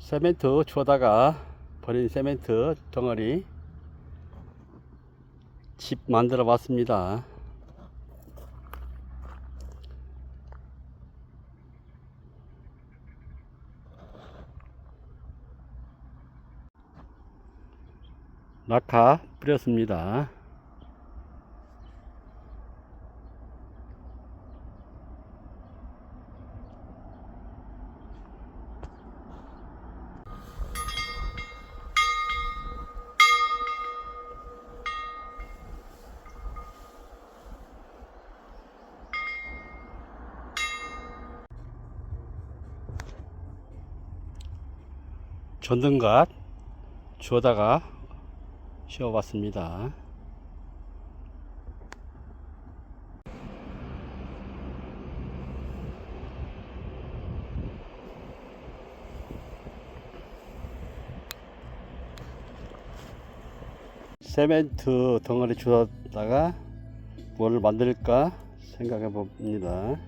세멘트 주워다가 버린 세멘트 덩어리 집 만들어 봤습니다. 낙하 뿌렸습니다. 전등갓 주워다가 씌워봤습니다. 세멘트 덩어리 주워다가 뭘 만들까 생각해 봅니다.